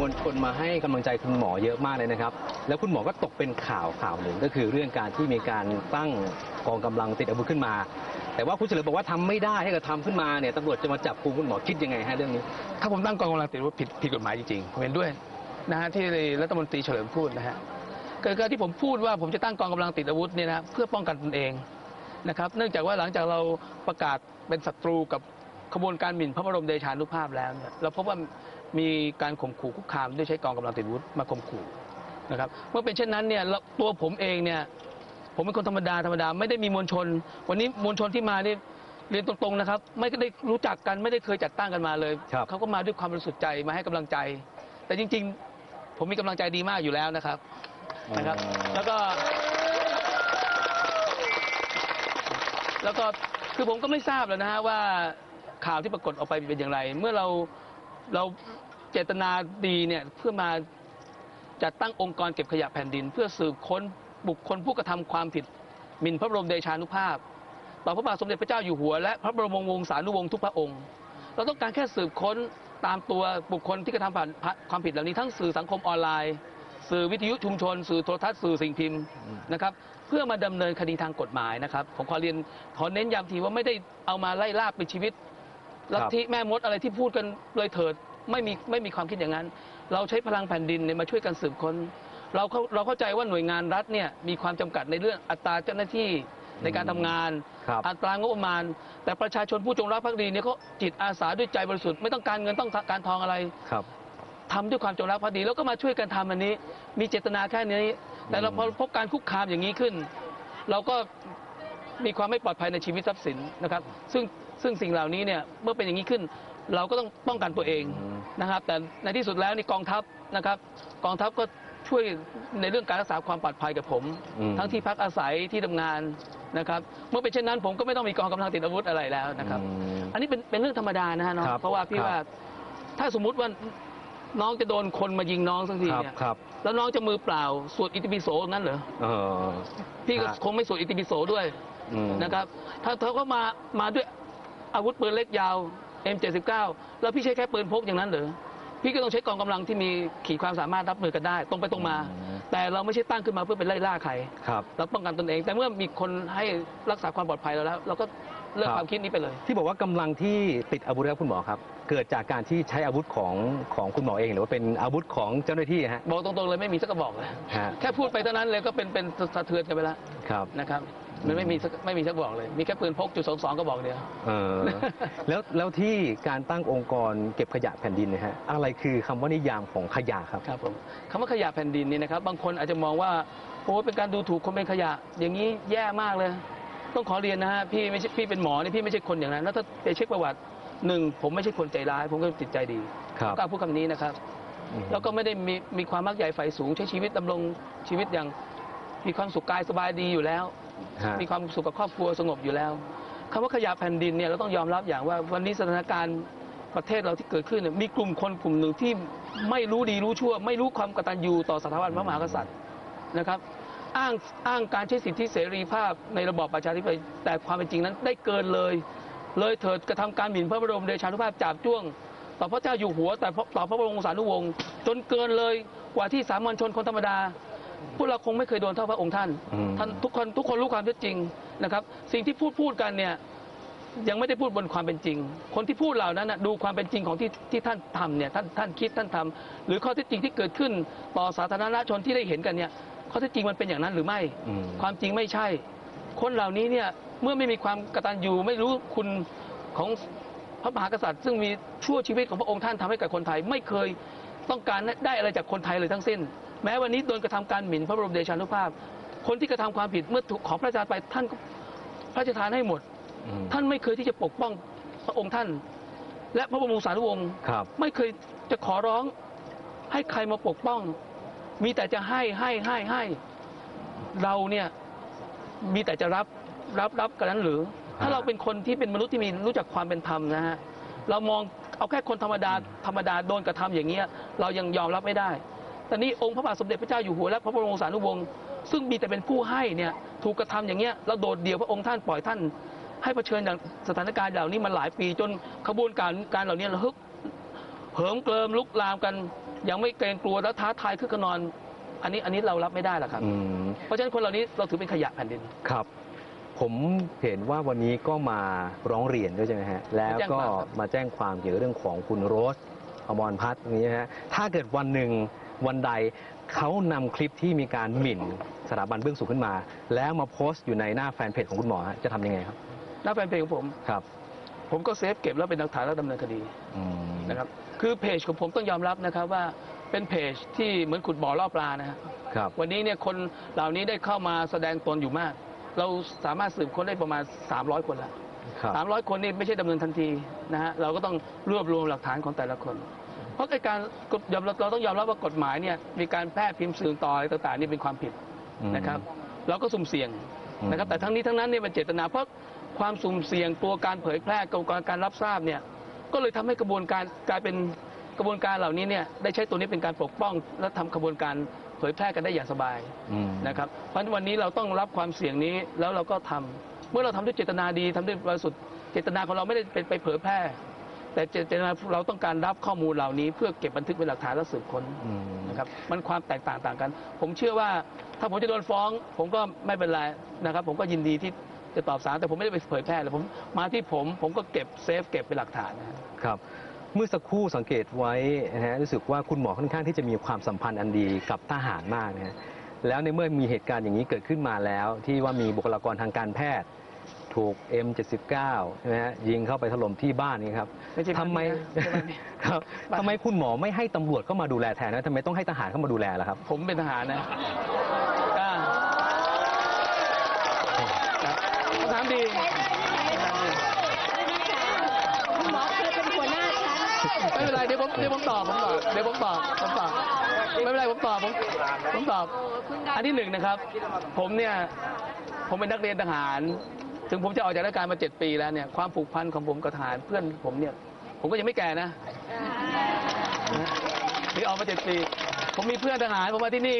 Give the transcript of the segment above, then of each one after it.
มวลชนมาให้กำลังใจคุณหมอเยอะมากเลยนะครับ แล้วคุณหมอก็ตกเป็นข่าวข่าวหนึ่งก็คือเรื่องการที่มีการตั้งกองกำลังติดอาวุธขึ้นมา แต่ว่าคุณเฉลิมบอกว่าทำไม่ได้ถ้าเกิดทำขึ้นมาเนี่ยตำรวจจะมาจับกุมคุณหมอคิดยังไงฮะเรื่องนี้ ถ้าผมตั้งกองกำลังติดอาวุธผิดผิดกฎหมายจริงๆผมเห็นด้วยนะฮะที่รัฐมนตรีเฉลิมพูดนะฮะเกิดการที่ผมพูดว่าผมจะตั้งกองกำลังติดอาวุธเนี่ยนะเพื่อป้องกันตนเองนะครับ เนื่องจากว่าหลังจากเราประกาศเป็นศัตรูกับขบวนการหมิ่นพระบรมเดชานุภาพแล้วเนี่ยเราพบว่า มีการข่มขู่คุกคามด้วยใช้กองกำลังติดอาวุธมาข่มขู่นะครับเมื่อเป็นเช่นนั้นเนี่ยแล้วตัวผมเองเนี่ยผมเป็นคนธรรมดาธรรมดาไม่ได้มีมวลชน วันนี้มวลชนที่มานี่เรียนตรงๆนะครับ ไม่ได้รู้จักกันไม่ได้เคยจัดตั้งกันมาเลยครับเขาก็มาด้วยความบริสุทธิ์ใจมาให้กำลังใจ แต่จริง ๆ ผมมีกำลังใจดีมากอยู่แล้วนะครับนะครับ แล้วก็ แล้วก็คือผมก็ไม่ทราบแล้วนะฮะว่าข่าวที่ปรากฏออกไปเป็นอย่างไร เมื่อเรา เราเจตนาดีเนี่ยเพื่อมาจัดตั้งองค์กรเก็บขยะแผ่นดิน เพื่อสืบค้นบุคคลผู้กระทำความผิดหมิ่นพระบรมเดชานุภาพ ต่อพระบาทสมเด็จพระเจ้าอยู่หัวและพระบรมวงศานุวงศ์ทุกพระองค์ เราต้องการแค่สืบค้นตามตัวบุคคลที่กระทำผ่านความผิดเหล่านี้ทั้งสื่อสังคมออนไลน์ สื่อวิทยุชุมชน สื่อโทรทัศน์สื่อสิ่งพิมพ์นะครับเพื่อมาดำเนินคดีทางกฎหมายนะครับผมขอเรียนขอเน้นย้ำทีว่าไม่ได้เอามาไล่ล่าเป็นชีวิต ลัทธิแม่มดอะไรที่พูดกันเลยเถิดไม่มีไม่มีความคิดอย่างนั้น เราใช้พลังแผ่นดินเนี่ยมาช่วยกันสืบค้นเราเข้าเราเข้าใจว่าหน่วยงานรัฐเนี่ยมีความจำกัดในเรื่องอัตราเจ้าหน้าที่ในการทำงานครับอัตรางบประมาณ แต่ประชาชนผู้จงรักภักดีเนี่ยเขาจิตอาสาด้วยใจบริสุทธิ์ไม่ต้องการเงินต้องการทองอะไรครับทำด้วยความจงรักภักดี แล้วก็มาช่วยกันทำอันนี้ มีเจตนาแค่นี้ แต่เราพอพบการคุกคามอย่างนี้ขึ้น เราก็มีความไม่ปลอดภัยในชีวิตทรัพย์สินนะครับ ซึ่ง ซึ่งสิ่งเหล่านี้เนี่ยเมื่อเป็นอย่างนี้ขึ้น เราก็ต้องป้องกันตัวเองอืมนะครับ แต่ในที่สุดแล้วนี่กองทัพนะครับ กองทัพก็ช่วยในเรื่องการรักษาความปลอดภัยกับผมอืมทั้งที่พักอาศัยที่ทำงานนะครับเมื่อเป็นเช่นนั้นผมก็ไม่ต้องมีกองกำลังติดอาวุธอะไรแล้วนะครับอืมอันนี้เป็นเป็นเรื่องธรรมดานะฮะน้องครับเพราะว่าพี่ครับว่าถ้าสมมุติว่าน้องจะโดนคนมายิงน้องสักทีครับเนี่ยครับแล้วน้องจะมือเปล่าสวดอิติปิโสงั้นเหรอเออพี่ก็ฮะคงไม่สวดอิติปิโสด้วยอืมนะครับ ถ้าเขาก็มามาด้วย อาวุธปืนเล็กยาว M79 แล้วพี่ใช้แค่ปืนพกอย่างนั้นเหรอพี่ก็ต้องใช้กองกำลังที่มีขีดความสามารถรับมือกันได้ ตรงไปตรงมา แต่เราไม่ใช่ตั้งขึ้นมาเพื่อเป็นไล่ล่าใครครับเราป้องกันตนเอง แต่เมื่อมีคนให้รักษาความปลอดภัยเราแล้ว เราก็เลิกครับความคิดนี้ไปเลย ที่บอกว่ากำลังที่ติดอาวุธครับคุณหมอครับ เกิดจากการที่ใช้อาวุธของของคุณหมอเอง หรือว่าเป็นอาวุธของเจ้าหน้าที่ฮะบอกตรงๆเลยไม่มีสักกระบอกเลยฮะแค่พูดไปเท่านั้นเลยก็เป็นเป็นสะเทือนกันไปแล้วครับนะครับ มันไม่มีสักไม่มีสักบอกเลย มีแค่ปืนพกจุดสองสองก็บอกเดียวเออแล้วแล้วที่การตั้งองค์กรเก็บขยะแผ่นดินเนะฮะอะไรคือคำว่านิยามของขยะครับครับผมคำว่าขยะแผ่นดินนี่นะครับบางคนอาจจะมองว่าโอ้เป็นการดูถูกคนเป็นขยะ อย่างนี้แย่มากเลย ต้องขอเรียนนะฮะพี่ไม่ใช่พี่เป็นหมอนี่พี่ไม่ใช่คนอย่างนั้นแล้วถ้าไปเช็คประวัติหนึ่งผมไม่ใช่คนใจร้าย ผมก็จิตใจดีครับกล้าพูดคำนี้นะครับอืมแล้วก็ไม่ได้มีมีความมักใหญ่ไฟสูงใช้ชีวิตดำรงชีวิตอย่างมีความสุขกายสบายดีอยู่แล้ว ฮะ มีความสุขกับครอบครัวสงบอยู่แล้วคำว่าขยะแผ่นดินเนี่ยเราต้องยอมรับอย่างว่าวันนี้สถานการณ์ประเทศเราที่เกิดขึ้นเนี่ยมีกลุ่มคนกลุ่มหนึ่งที่ไม่รู้ดีรู้ชั่ว ไม่รู้ความกตัญญูต่อสถาบันพระมหากษัตริย์นะครับ อ้างอ้างการใช้สิทธิเสรีภาพในระบอบประชาธิปไตยแต่ความเป็นจริงนั้นได้เกินเลย เลยเถิดกระทำการหมิ่นพระบรมเดชานุภาพจาบจ้วง ต่อพระเจ้าอยู่หัวแต่ต่อพระบรมวงศานุวงศ์จนเกินเลยกว่าที่สามัญชนคนธรรมดา พวกเราคงไม่เคยโดนเท่าพระองค์ท่านอืมท่านทุกคนทุกคนรู้ความเท็จจริงนะครับ สิ่งที่พูดพูดกันเนี่ยยังไม่ได้พูดบนความเป็นจริง คนที่พูดเหล่านั้นนะดูความเป็นจริงของที่ที่ท่านทำเนี่ยท่านท่านคิดท่านทำหรือข้อเท็จจริงที่เกิดขึ้นต่อสาธารณชนที่ได้เห็นกันเนี่ยข้อเท็จจริงมันเป็นอย่างนั้นหรือไม่อืมความจริงไม่ใช่ คนเหล่านี้เนี่ยเมื่อไม่มีความกตัญญูไม่รู้คุณของพระมหากษัตริย์ ซึ่งมีชั่วชีวิตของพระองค์ท่านทำให้กับคนไทย ไม่เคยต้องการได้อะไรจากคนไทยเลยทั้งสิ้น แม้วันนี้โดนกระทำการหมิ่นพระบรมเดชานุภาพ คนที่กระทำความผิดเมื่อถูกขอพระราชทานไปท่านก็พระราชทานให้หมดอืมท่านไม่เคยที่จะปกป้องพระองค์ท่าน และพระบรมวงศานุวงศ์ครับไม่เคยจะขอร้องให้ใครมาปกป้อง มีแต่จะให้ให้ให้ให้เราเนี่ยมีแต่จะรับรับรับกันนั้นหรือ ถ้าฮะเราเป็นคนที่เป็นมนุษย์ที่มีรู้จักความเป็นธรรมนะฮะเรามองเอาแค่คนธรรมดาธรรมดาโดนกระทำอย่างเงี้ยเรายังยอมรับไม่ได้ แต่นี่องค์พระบาทสมเด็จพระเจ้าอยู่หัวและพระบรมวงศานุวงศ์ซึ่งมีแต่เป็นผู้ให้เนี่ยถูกกระทำอย่างเงี้ยเราโดดเดี่ยวพระองค์ท่านปล่อยท่าน ให้เผชิญอย่างสถานการณ์เหล่านี้มาหลายปีจนขบวนการการเหล่านี้ระฮึกเหิมเกริมลุกลามกัน ยังไม่เกรงกลัวแล้วท้าทายคึกขนองอันนี้อันนี้เรารับไม่ได้หรอกครับอืมเพราะฉะนั้นคนเหล่านี้เราถือเป็นขยะแผ่นดินครับผมเห็นว่าวันนี้ก็มาร้องเรียนด้วยใช่ไหมฮะ แล้วก็มาแจ้งความครับมาแจ้งความเกี่ยวกับเรื่องของคุณโรสอมรพัฒน์นี้นะฮะ ถ้าเกิดวันหนึ่ง วันใดเขานำคลิปที่มีการหมิ่นสถาบันเบื้องสูงขึ้นมา แล้วมาโพสต์อยู่ในหน้าแฟนเพจของคุณหมอฮะจะทำยังไงครับ หน้าแฟนเพจของผม ครับ ผมก็เซฟเก็บแล้วเป็นหลักฐานแล้วดำเนินคดีอืมนะครับ คือเพจของผมต้องยอมรับนะครับว่าเป็นเพจที่เหมือนขุดบ่อล่อปลานะฮะครับ วันนี้เนี่ยคนเหล่านี้ได้เข้ามาแสดงตนอยู่มาก เราสามารถสืบค้นได้ประมาณ 300 คนแล้วครับ 300 คนนี่ไม่ใช่ดำเนินทันทีนะฮะเราก็ต้องรวบรวมหลักฐานของแต่ละคนเพ ราะไอ้การกฎยอมรับเราต้องยอมรับว่ากฎหมายเนี่ยมีการแพร่พิมพ์สื่อต่ออะไรต่างๆนี่เป็นความผิดอืมนะครับ เราก็สุ่มเสี่ยงอืมนะครับ แต่ทั้งนี้ทั้งนั้นเนี่ยมันเจตนาเพราะความสุ่มเสี่ยงตัวการเผยแพร่กระบวนการการรับทราบเนี่ยก็เลยทำให้กระบวนการกลายเป็นกระบวนการเหล่านี้เนี่ยได้ใช้ตัวนี้เป็นการปกป้อง และทำกระบวนการเผยแพร่กันได้อย่างสบายอืมนะครับ เพราะฉะนั้นวันนี้เราต้องรับความเสี่ยงนี้แล้วเราก็ทำเมื่อเราทำด้วยเจตนาดีทำด้วยบริสุทธิ์เจตนาของเราไม่ได้เป็นไปเผยแพร่ แต่เจตนาเราต้องการรับข้อมูลเหล่านี้ เพื่อเก็บบันทึกเป็นหลักฐานและสืบค้นอืมนะครับมันความแตกต่างต่างกัน ผมเชื่อว่าถ้าผมจะโดนฟ้อง ผมก็ไม่เป็นไรนะครับ ผมก็ยินดีที่จะตอบสารแต่ผมไม่ได้ไปเผยแพร่เลยผมมาที่ผมผมก็เก็บเซฟเก็บเป็นหลักฐานนะครับครับเมื่อสักครู่สังเกตไว้นะฮะรู้สึกว่าคุณหมอค่อนข้างที่จะมีความสัมพันธ์อันดีกับทหารมากนะฮะแล้วในเมื่อมีเหตุการณ์อย่างนี้เกิดขึ้นมาแล้ว ที่ว่ามีบุคลากรทางการแพทย์ ถูก M79 ใช่ไหมฮะยิงเข้าไปถล่มที่บ้านนี่ครับไม่ใช่บ้านทำไมนี้นะไม่ใช่บ้านนี้ ครับบ้านทำไมคุณหมอไม่ให้ตำรวจเข้ามาดูแลแทนนะทำไมต้องให้ทหารเข้ามาดูแลล่ะครับ ผมเป็นทหารนะอ่าครับคำถามดีคำถามดีคุณหมอเคยเป็นหัวหน้าฉันไม่เป็นไร เดี๋ยวผมเดี๋ยวผมตอบ ผมตอบ เดี๋ยวผมตอบ ผมตอบ ไม่เป็นไร ผมตอบ ผม ผมตอบ อันที่หนึ่งนะครับ ผมเนี่ย ผมเป็นนักเรียนทหาร ถึงผมจะออกจากราชการมาเจ็ดปีแล้วเนี่ยความผูกพันของผมกับทหารเพื่อนผมเนี่ย ผมก็ยังไม่แก่นะนี่ออกมาเจ็ดปี ผมมีเพื่อนทหารผมมาที่นี่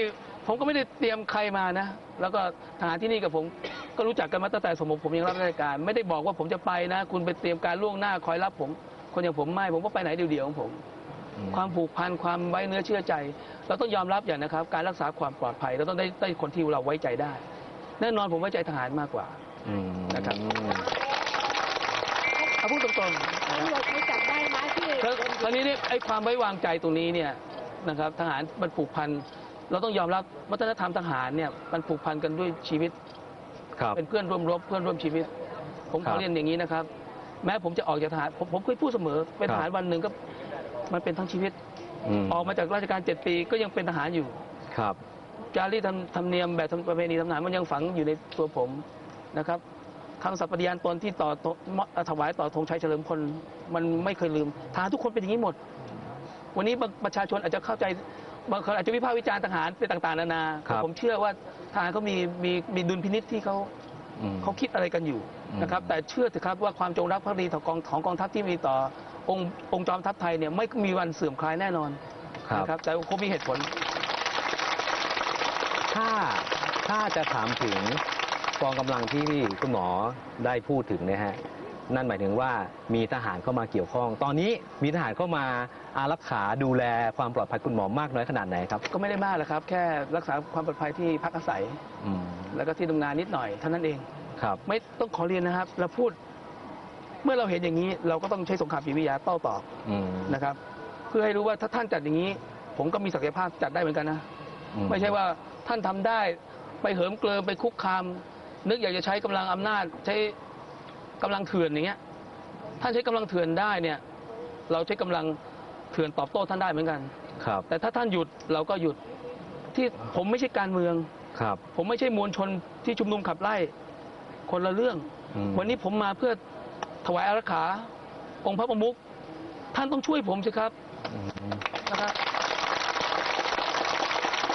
ผมก็ไม่ได้เตรียมใครมานะ แล้วก็ทหารที่นี่กับผมก็รู้จักกันมาตั้งแต่สมมติผมยังรับราชการ ไม่ได้บอกว่าผมจะไปนะ คุณไปเตรียมการล่วงหน้าคอยรับผม คนอย่างผมไม่ผมก็ไปไหนเดียวๆของผมอืมความผูกพันความไว้เนื้อเชื่อใจ เราต้องยอมรับอย่างนะครับ การรักษาความปลอดภัยเราต้องได้ได้คนที่เราไว้ใจได้ แน่นอนผมไว้ใจทหารมากกว่าอืม นะครับเอาพูดตรงๆนะคตำรรับวจไม่จับได้นะที่ แล้วคราวนี้เนี่ยไอ้ความไว้วางใจตรงนี้เนี่ยนะครับทหารมันผูกพันเราต้องยอมรับวัฒนธรรมทหารเนี่ยมันผูกพันกันด้วยชีวิต ครับ เป็นเพื่อนร่วมรบเพื่อนร่วมชีวิต ผมขครัอบเรียนอย่างนี้นะครับ แม้ผมจะออกจากทหารผมผมเคยพูดเสมอ เป็นครับทหารวันหนึ่งก็มันเป็นทั้งชีวิต มออกมาจากราชการเจ็ดปีก็ยังเป็นทหารอยู่ ครับ จารีตธรรมธรรมเนียมแบบประเพณีทำงานมันยังฝังอยู่ในตัวผม นะครับคำสัพปฏิญาณตนที่ต่อตถวายต่อธงชัยเฉลิมพลมันไม่เคยลืมทหารทุกคนเป็นอย่างนี้หมด วันนี้บางประชาชนอาจจะเข้าใจบางคนอาจจะวิพากษ์วิจารณ์ทหารเป็นต่าง ๆ นานาครับแต่ผมเชื่อว่าทหารเขามีมีมีดุลพินิษที่เขาอืมเขาคิดอะไรกันอยู่อืมนะครับแต่เชื่อเถอะครับว่าความจงรักภักดีต่อกองของกองทัพที่มีต่อองค์องค์จอมทัพไทยเนี่ยไม่มีวันเสื่อมคลายแน่นอนครับนะครับแต่คงมีเหตุผล ถ้าถ้าจะถามถึง กองกำลังที่คุณหมอได้พูดถึงนะฮะนั่นหมายถึงว่ามีทหารเข้ามาเกี่ยวข้อง ตอนนี้มีทหารเข้ามาอารักขาดูแลความปลอดภัยคุณหมอมากน้อยขนาดไหนครับก็ไม่ได้มากหรอกครับ แค่รักษาความปลอดภัยที่พักอาศัย อืมแล้วก็ที่ทำงานนิดหน่อยเท่านั้นเอง ครับ ไม่ต้องขอเรียนนะครับ เราพูด เมื่อเราเห็นอย่างนี้ เราก็ต้องใช้สงครามจิตวิทยาโต้ตอบอืมนะครับ เพื่อให้รู้ว่าถ้าท่านจัดอย่างนี้ ผมก็มีศักยภาพจัดได้เหมือนกันนะ อืไม่ใช่ว่าท่านทำได้ไปเหิมเกลิมไปคุกคาม นึกอยากจะใช้กำลังอำนาจใช้กำลังเถื่อนอย่างเงี้ยท่านใช้กำลังเถื่อนได้เนี่ย เราใช้กำลังเถื่อนตอบโต้ท่านได้เหมือนกันครับ แต่ถ้าท่านหยุดเราก็หยุดที่ผมไม่ใช่การเมืองครับ ผมไม่ใช่มวลชนที่ชุมนุมขับไล่คนละเรื่องอืมวันนี้ผมมาเพื่อถวายอารักขา องค์พระประมุขท่านต้องช่วยผมสิครับอืมนะครับ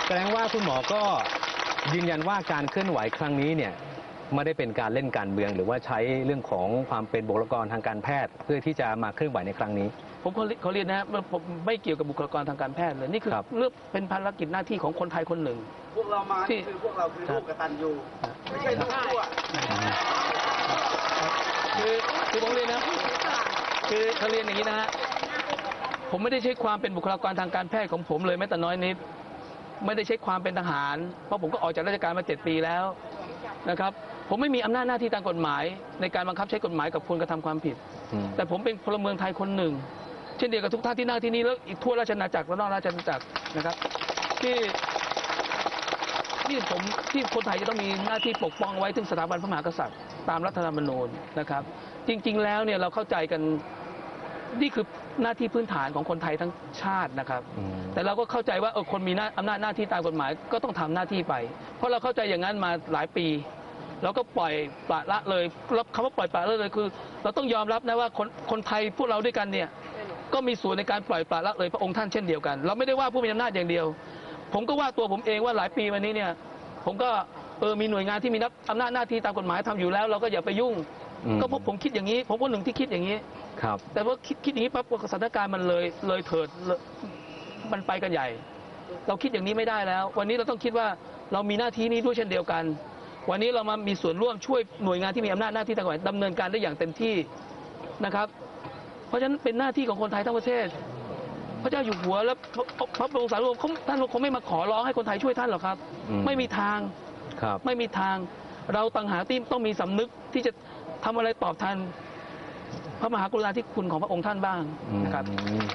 แสดงว่าคุณหมอก็ยืนยันว่าการเคลื่อนไหวครั้งนี้เนี่ย ไม่ได้เป็นการเล่นการเมือง หรือว่าใช้เรื่องของความเป็นบุคลากรทางการแพทย์ เพื่อที่จะมาเคลื่อนไหวในครั้งนี้ ผมขอเขาเรียนนะมันผมไม่เกี่ยวกับบุคลากรทางการแพทย์เลยนี่คือครับ เรื่องเป็นภารกิจหน้าที่ของคนไทยคนหนึ่ง พวกเรามาที่ นี่คือพวกเราคือลูกกตัญญูไม่ใช่ลูกชั่ว คือคือผมเรียนนะคือเขาเรียนอย่างนี้นะฮะผมไม่ได้ใช้ความเป็นบุคลากรทางการแพทย์ของผมเลยแม้แต่น้อยนิด ไม่ได้ใช้ความเป็นทหาร เพราะผมก็ออกจากราชการมาเจ็ดปีแล้วนะครับ ผมไม่มีอำนาจหน้าที่ตามกฎหมาย ในการบังคับใช้กฎหมายกับคนกระทำความผิดอืมแต่ผมเป็นพลเมืองไทยคนหนึ่ง เช่นเดียวกับทุกท่านที่นั่งที่นี่แล้วอีกทั่วราชอาณาจักรและนอกราชอาณาจักรนะครับที่ที่ผมที่คนไทยจะต้องมีหน้าที่ปกป้องไว้ถึงสถาบันพระมหากษัตริย์ ตามรัฐธรรมนูญนะครับ จริง ๆ แล้วเนี่ยเราเข้าใจกันนี่คือหน้าที่พื้นฐานของคนไทยทั้งชาตินะครับอืมแต่เราก็เข้าใจว่าเออคนมีหน้าอำนาจหน้าที่ตามกฎหมายก็ต้องทำหน้าที่ไป เพราะเราเข้าใจอย่างนั้นมาหลายปี เราก็ปล่อยปละละเลยรับคำว่าปล่อยปละละเลยคือ เราต้องยอมรับนะว่าคนคนไทยพวกเราด้วยกันเนี่ยก็มีส่วนในการปล่อยปละละเลยพระองค์ท่านเช่นเดียวกัน เราไม่ได้ว่าผู้มีอำนาจอย่างเดียว ผมก็ว่าตัวผมเองว่าหลายปีมานี้เนี่ยผมก็เออมีหน่วยงานที่มีนับอำนาจหน้าที่ตามกฎหมายทำอยู่แล้ว เราก็อย่าไปยุ่งอืมก็เพราะผมคิดอย่างนี้ผมก็หนึ่งที่คิดอย่างนี้ครับแต่ว่าคิดคิดอย่างนี้ปั๊บสถานการณ์มันเลยเลยเถิดเลยมันไปกันใหญ่ เราคิดอย่างนี้ไม่ได้แล้ว วันนี้เราต้องคิดว่าเรามีหน้าที่นี้ด้วยเช่นเดียวกัน วันนี้เรามามีส่วนร่วมช่วยหน่วยงานที่มีอำนาจหน้าที่ต่างๆดำเนินการได้อย่างเต็มที่นะครับ เพราะฉะนั้นเป็นหน้าที่ของคนไทยทั้งประเทศ พระเจ้าอยู่หัวและพระพระบรมสารีวงศ์เขาท่านคงไม่มาขอร้องให้คนไทยช่วยท่านหรอกครับอืมไม่มีทางครับไม่มีทาง เราต่างหากที่ต้องมีสำนึกที่จะทำอะไรตอบแทนพระมหากรุณาธิคุณของพระองค์ท่านบ้างนะครับอืม